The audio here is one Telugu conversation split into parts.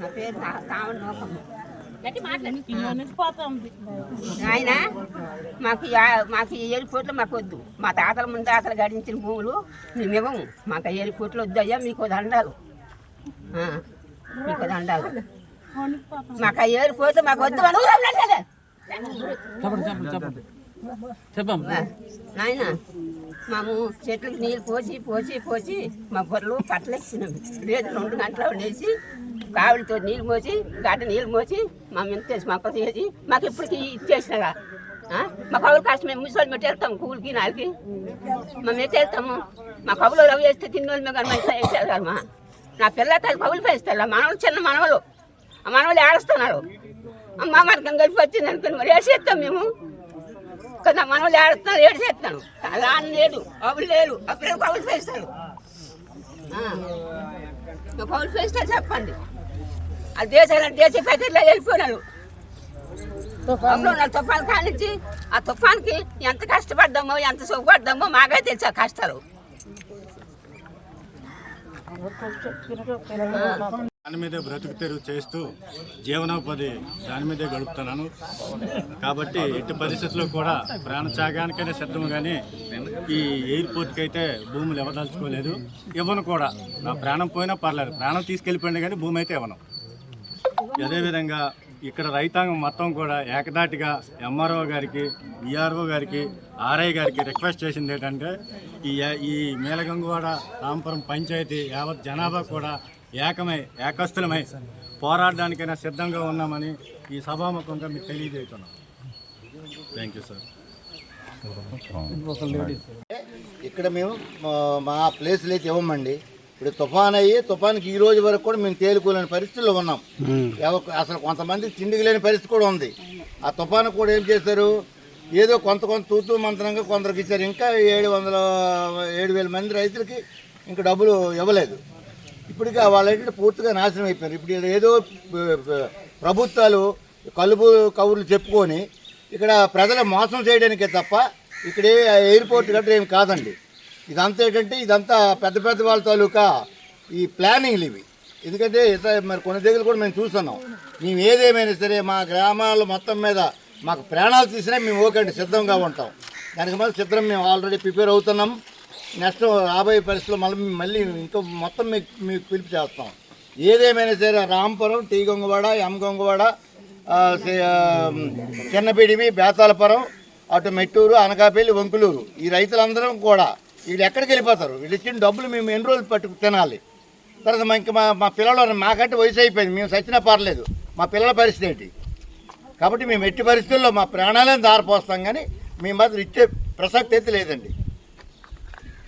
నా పేరు తామర ఆయన మాకు మాకు ఈ ఎయిర్పోర్ట్లో మాకు వద్దు. మా తాతల ముందు తాతలు గడించిన భూములు మేము ఇవ్వము. మాకు ఆ వద్దు వద్దయ్యా మీకు దండాలు. మీకు దండాలు. మాకు ఆ ఎయిర్పోర్ట్లో మాకు వద్దు. చెప్పమ్మా. నాయన మేము చెట్లకు నీళ్ళు పోసి పోసి పోసి మా గొర్రెలు కట్టలేసినాం లేదు రెండు గంటలు వండేసి కావిడితో నీళ్ళు మోసి గడ్డ నీళ్ళు మోసి మా మెంతేసి మా కొత్త చేసి మాకు ఇప్పటికి ఇచ్చేసినారా? మా కవులు కాస్త మేము ముసలి మెట్టి కూలికి నాలుగు మేము ఎట్టి వెళ్తాము మా కవులు రవి వేస్తే తిన్నోళ్ళు మేము కానీ మా వేసేది నా పిల్ల తల్లి కవులు పేస్తారు మనవలు చిన్న మనవలు. ఆ మనవలు ఏడుస్తున్నారు. అమ్మ మనకం కలిపి వచ్చింది అనుకుని మరి వేసేస్తాం మేము. కదా మనం ఏడుస్తాను ఏడు చేస్తాను అలా అని లేడు అవి లేడు అప్పుడు కౌలు పేస్తాడు కౌలు పేస్తారు చెప్పండి. ఆ దేశాలు దేశ పెద్దలో వెళ్ళిపోయినాడు అప్పుడు నా తుఫాన్ కానిచ్చి ఆ తుఫాన్కి ఎంత కష్టపడ్డామో ఎంత సుఖపడ్డామో మాకే తెలుసు ఆ కష్టాలు. దాని మీదే బ్రతుకు తెరువు చేస్తూ జీవనోపాధి దాని మీదే గడుపుతున్నాను. కాబట్టి ఎట్టి పరిస్థితుల్లో కూడా ప్రాణత్యాగానికైనా సిద్ధం కానీ ఈ ఎయిర్పోర్ట్కి అయితే భూములు ఇవ్వదలుచుకోలేదు. ఇవ్వను కూడా. నా ప్రాణం పోయినా పర్లేదు. ప్రాణం తీసుకెళ్ళిపోయినా కానీ భూమి అయితే ఇవ్వను. అదేవిధంగా ఇక్కడ రైతాంగం మొత్తం కూడా ఏకదాటిగా ఎంఆర్ఓ గారికి ఈఆర్ఓ గారికి ఆర్ఐ గారికి రిక్వెస్ట్ చేసింది ఏంటంటే ఈ ఈ మేలగంగవాడ రాంపురం పంచాయతీ యావత్ జనాభా కూడా ఏకమై ఏకస్తులమై పోరాడడానికైనా సిద్ధంగా ఉన్నామని ఈ సభాముఖంగా మీకు తెలియజేస్తున్నాం. థ్యాంక్ యూ సార్ ఇక్కడ మేము మా- మా ప్లేస్లు అయితే ఇవ్వమండి. ఇప్పుడు తుఫాన్ అయ్యి తుఫాన్కి ఈ రోజు వరకు కూడా మేము తేలుకోలేని పరిస్థితుల్లో ఉన్నాం. అసలు కొంతమంది తిండికి లేని పరిస్థితి కూడా ఉంది. ఆ తుఫాను కూడా ఏం చేశారు? ఏదో కొంత కొంత తూతూ మంత్రంగా కొందరికి ఇచ్చారు. ఇంకా ఏడు వందల ఏడు వేల మంది రైతులకి ఇంకా డబ్బులు ఇవ్వలేదు. ఇప్పటికీ వాళ్ళంటే పూర్తిగా నాశనం అయిపోయారు. ఇప్పుడు ఏదో ప్రభుత్వాలు కలుపు కవులు చెప్పుకొని ఇక్కడ ప్రజలు మోసం చేయడానికే తప్ప ఇక్కడ ఎయిర్పోర్ట్ గట్రా ఏం కాదండి. ఇదంతా ఏంటంటే ఇదంతా పెద్ద పెద్ద వాళ్ళ తాలూకా ఈ ప్లానింగ్లు ఇవి. ఎందుకంటే మరి కొన్ని దగ్గర కూడా మేము చూస్తున్నాం. మేము ఏదేమైనా సరే మా గ్రామాల మొత్తం మీద మాకు ప్రాణాలు తీసినా మేము ఓకే సిద్ధంగా ఉంటాం. దానికి మళ్ళీ సిద్ధం మేము ఆల్రెడీ ప్రిపేర్ అవుతున్నాం. నెక్స్ట్ రాబోయే పరిస్థితుల్లో మళ్ళీ మళ్ళీ ఇంకో మొత్తం మీకు మీకు పిలిపి చేస్తాం. ఏదేమైనా సరే రాంపురం టీ గొంగవాడ ఎం గొంగవాడ చిన్నపిడిమి బేతాలపురం అటు మెట్టూరు అనకాపల్లి వంకులూరు. ఈ రైతులందరం కూడా వీళ్ళు ఎక్కడికి వెళ్ళిపోతారు? వీళ్ళు ఇచ్చిన డబ్బులు మేము ఎన్ని రోజులు పట్టుకు తినాలి? తర్వాత మా ఇంకా మా మా పిల్లలు మాకంటే వయసు అయిపోయింది. మేము సచ్చినా పర్లేదు. మా పిల్లల పరిస్థితి ఏంటి? కాబట్టి మేము ఎట్టి పరిస్థితుల్లో మా ప్రాణాలను దారిపోస్తాం కానీ మేము మాత్రం ఇచ్చే ప్రసక్తి అయితే లేదండి.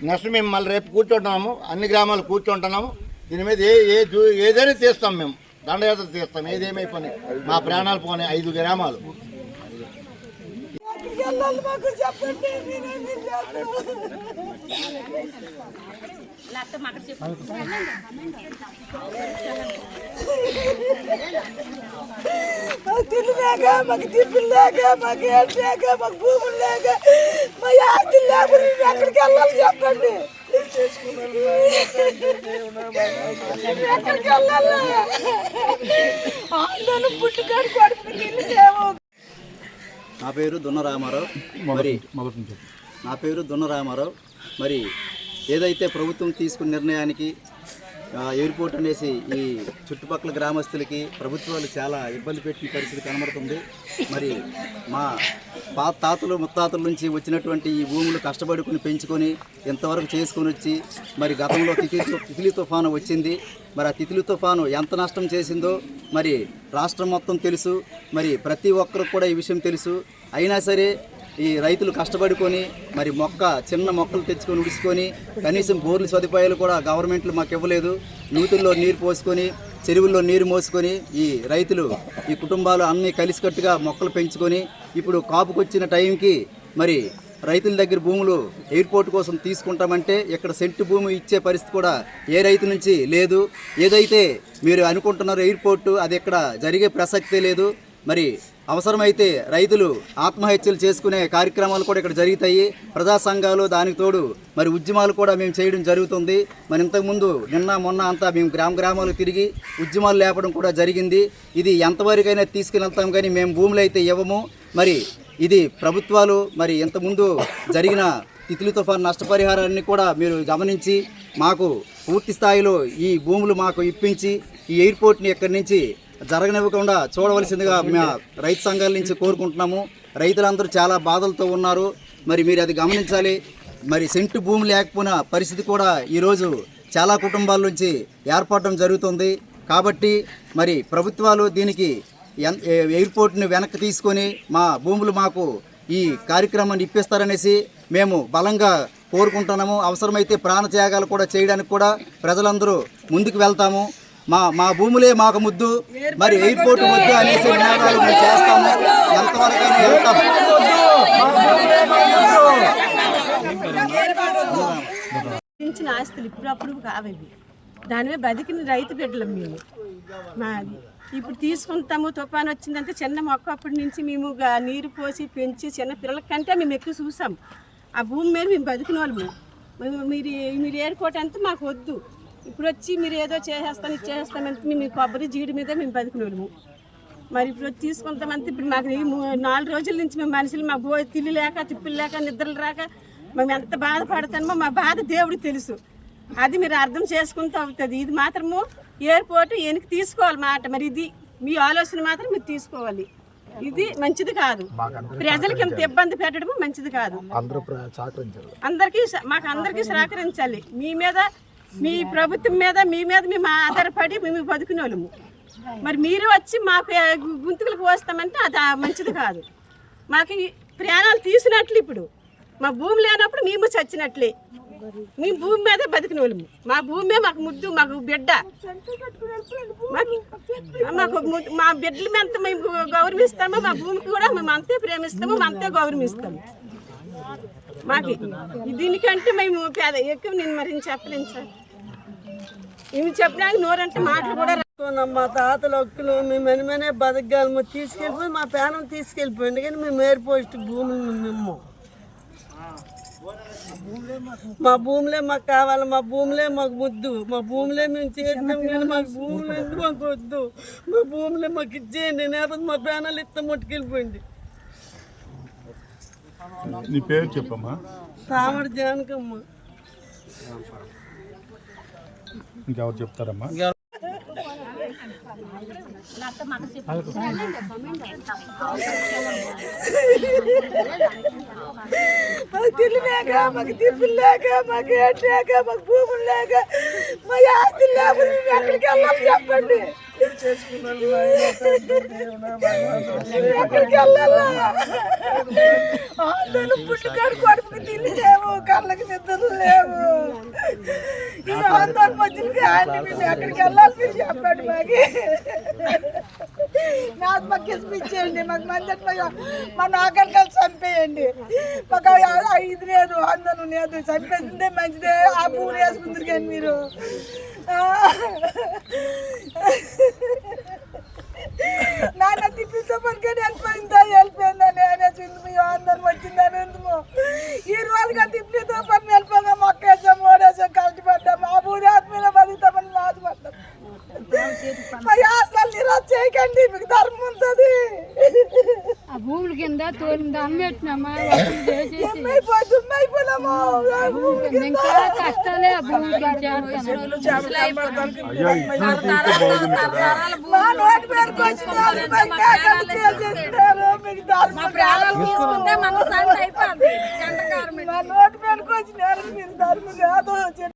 నెక్స్ట్ మేము మళ్ళీ రేపు కూర్చుంటున్నాము అన్ని గ్రామాలు కూర్చుంటున్నాము. దీని మీద ఏ ఏ ఏదైనా తీస్తాం మేము. దండయాత్ర తీస్తాం ఏదేమైపోయి మా ప్రాణాలు పోనీ ఐదు గ్రామాలు. మాకు తిండి లేక మాకు తిప్పులు లేక మాకు ఏడు లేక మాకు భూములు లేక మా ఆస్తులు లేకుండా ఎక్కడికి వెళ్ళాలి చెప్పండి? ఎక్కడికి వెళ్ళాలి? అందరూ పుట్టుకాడు తిండి లేవు. నా పేరు దున్న రామారావు మరి నా పేరు దున్న రామారావు మరి ఏదైతే ప్రభుత్వం తీసుకున్న నిర్ణయానికి ఎయిర్పోర్ట్ అనేసి ఈ చుట్టుపక్కల గ్రామస్తులకి ప్రభుత్వాలు చాలా ఇబ్బంది పెట్టిన పరిస్థితి కనబడుతుంది. మరి మా పాత తాతలు ముత్తాతల నుంచి వచ్చినటువంటి ఈ భూములు కష్టపడుకుని పెంచుకొని ఇంతవరకు చేసుకొని వచ్చి మరి గతంలో తితిలి తు- తితిలి తుఫాను వచ్చింది. మరి ఆ తితిలి తుఫాను ఎంత నష్టం చేసిందో మరి రాష్ట్రం మొత్తం తెలుసు. మరి ప్రతి ఒక్కరికి కూడా ఈ విషయం తెలుసు. అయినా సరే ఈ రైతులు కష్టపడుకొని మరి మొక్క చిన్న మొక్కలు తెచ్చుకొని ఉడుచుకొని కనీసం బోర్లు సదుపాయాలు కూడా గవర్నమెంట్లు మాకు ఇవ్వలేదు. నూతుల్లో నీరు పోసుకొని చెరువుల్లో నీరు మోసుకొని ఈ రైతులు ఈ కుటుంబాలు అన్నీ కలిసికట్టుగా మొక్కలు పెంచుకొని ఇప్పుడు కాపుకొచ్చిన టైంకి మరి రైతుల దగ్గర భూములు ఎయిర్పోర్ట్ కోసం తీసుకుంటామంటే ఇక్కడ సెంటు భూమి ఇచ్చే పరిస్థితి కూడా ఏ రైతు నుంచి లేదు. ఏదైతే మీరు అనుకుంటున్నారో ఎయిర్పోర్ట్ అది ఇక్కడ జరిగే ప్రసక్తే లేదు. మరి అవసరమైతే రైతులు ఆత్మహత్యలు చేసుకునే కార్యక్రమాలు కూడా ఇక్కడ జరుగుతాయి. ప్రజా సంఘాలు దానికి తోడు మరి ఉద్యమాలు కూడా మేము చేయడం జరుగుతుంది. మరి ఇంతకుముందు నిన్న మొన్న అంతా మేము గ్రామ గ్రామాలు తిరిగి ఉద్యమాలు లేపడం కూడా జరిగింది. ఇది ఎంతవరకైనా తీసుకెళ్తాం కానీ మేము భూములు అయితే ఇవ్వము. మరి ఇది ప్రభుత్వాలు మరి ఇంతకుముందు జరిగిన తిత్లీ తుఫాన్ నష్టపరిహారాన్ని కూడా మీరు గమనించి మాకు పూర్తి స్థాయిలో ఈ భూములు మాకు ఇప్పించి ఈ ఎయిర్పోర్ట్ని ఇక్కడి నుంచి జరగనివ్వకుండా చూడవలసిందిగా మా రైతు సంఘాల నుంచి కోరుకుంటున్నాము. రైతులందరూ చాలా బాధలతో ఉన్నారు. మరి మీరు అది గమనించాలి. మరి సెంటు భూమి లేకపోయిన పరిస్థితి కూడా ఈరోజు చాలా కుటుంబాల నుంచి ఏర్పడడం జరుగుతుంది. కాబట్టి మరి ప్రభుత్వాలు దీనికి ఎన్- ఏ- ఎయిర్పోర్ట్ని వెనక్కి తీసుకొని మా భూములు మాకు ఈ కార్యక్రమాన్ని ఇప్పిస్తారనేసి మేము బలంగా కోరుకుంటున్నాము. అవసరమైతే ప్రాణ త్యాగాలు కూడా చేయడానికి కూడా ప్రజలందరూ ముందుకు వెళ్తాము. మా మా భూములే మాకు ముద్దు మరి ఎయిర్పోర్ట్ ముద్దు అనేసి నినాదాలు మేము చేస్తాము. ఎంతవరకు వెళ్తాం ఆస్తులు ఇప్పుడు అప్పుడు కావేవి. దానివే బతికిన రైతు బిడ్డలం మేము. మాది. ఇప్పుడు తీసుకుంటాము తుఫాన్ వచ్చిందంటే చిన్న మొక్క అప్పటి నుంచి మేము నీరు పోసి పెంచి చిన్న పిల్లల కంటే మేము ఎక్కువ చూసాం. ఆ భూమి మీద మేము బతికిన వాళ్ళము మీరు మీరు మీరు అంతా మాకు వద్దు. ఇప్పుడు వచ్చి మీరు ఏదో చేసేస్తాను ఇది చేసేస్తామంటే మేము కొబ్బరి జీడి మీద మేము బతికిన వాళ్ళము మరి ఇప్పుడు వచ్చి తీసుకుంటామంటే ఇప్పుడు మాకు నాలుగు రోజుల నుంచి మేము మనుషులు మా భో తిల్లు లేక తిప్పులు లేక నిద్రలు రాక మేము ఎంత బాధపడతామో మా బాధ దేవుడికి తెలుసు. అది మీరు అర్థం చేసుకుంటూ అవుతుంది. ఇది మాత్రము ఎయిర్పోర్ట్ వెనక్కి తీసుకోవాలి మాట. మరి ఇది మీ ఆలోచన మాత్రం మీరు తీసుకోవాలి. ఇది మంచిది కాదు. ప్రజలకి ఎంత ఇబ్బంది పెట్టడము మంచిది కాదు. అందరికీ మాకు అందరికీ సహకరించాలి. మీ మీద మీ ప్రభుత్వం మీద మీ మీద మేము ఆధారపడి మేము బతుకునే వాళ్ళము మరి మీరు వచ్చి మాకు గు- గుంతుకులకు అది మంచిది కాదు. మాకు ప్రాణాలు తీసినట్లు ఇప్పుడు. మా భూమి లేనప్పుడు మేము చచ్చినట్లే. మేము భూమి మీదే బతికిన వాళ్ళము మా భూమే మాకు ముద్దు మాకు బిడ్డ. మాకు మా బిడ్డల మీద మేము గౌరవిస్తాము మా భూమికి కూడా మేము అంతే ప్రేమిస్తాము మేము అంతే గౌరవిస్తాము. మాకు దీనికంటే మేము పేద ఎక్కువ నేను మరి చెప్పలేను సార్. ఇవి చెప్పడానికి నోరంటే మాటలు కూడా మా తాతలు ఒక్కలు మేము వెనమనే బతకగలము తీసుకెళ్ళిపోయి మా పేనం తీసుకెళ్ళిపోయింది కానీ మేము ఎయిర్ పోస్ట్ భూములు మేము. మా భూములే మాకు కావాలి. మా భూములే మాకు ముద్దు మా భూములే మేము చేసినాం కానీ మాకు భూములు ఎందుకు మాకు వద్దు? మా భూములే మాకు ఇచ్చేయండి. లేకపోతే మా పేనాలు ఇత్త ముట్టుకెళ్ళిపోయింది. నీ పేరు చెప్పమ్మా. తామడి జానకమ్మ. ఇంకెవరు చెప్తారమ్మా? మాకు తిల్లు లేక మాకు తిప్పులు లేక మాకు ఏం లేక మాకు భూములు లేక మా ఆస్తి లేక మేము ఎక్కడికి వెళ్ళాలి చెప్పండి. అందరూ పుట్టుకాడు కొడుకు తిల్లు లేవు కళ్ళకి నిద్రలు లేవు. ఇది ఆందోళన మధ్యలో ఆయన మేము ఎక్కడికి వెళ్ళాలి మీరు చెప్పండి మాకి. నాకు మాకు మాకు మంచి మా నాగర్ కలిసి చంపేయండి. మాకు ఇది లేదు అందరూ లేదు చంపేసిందే మంచిదే. ఆ పువ్వులు వేసుకుందరు కానీ మీరు. నాన్న తిప్పితో పనికని వెళ్ళిపోయిందా వెళ్ళిపోయిందా నేనే చూసి మీ అందరం వచ్చిందని ఎందుకు? ఈ రోజుగా తిప్పితో పని వెళ్ళిపోయినా మొక్కేసాం ఓడేసాం కష్టపడ్డాం ఆ పూరి ఆత్మీయ బతుకుతామని మరి అసలు నిరాశ చేయకండి మీకు ధర్మం ఉంటుంది. ఆ భూముల కింద తోలింది అమ్మేట్టినమ్మా నోటి మీదకి వచ్చిన మీరు ధర్మం కాదు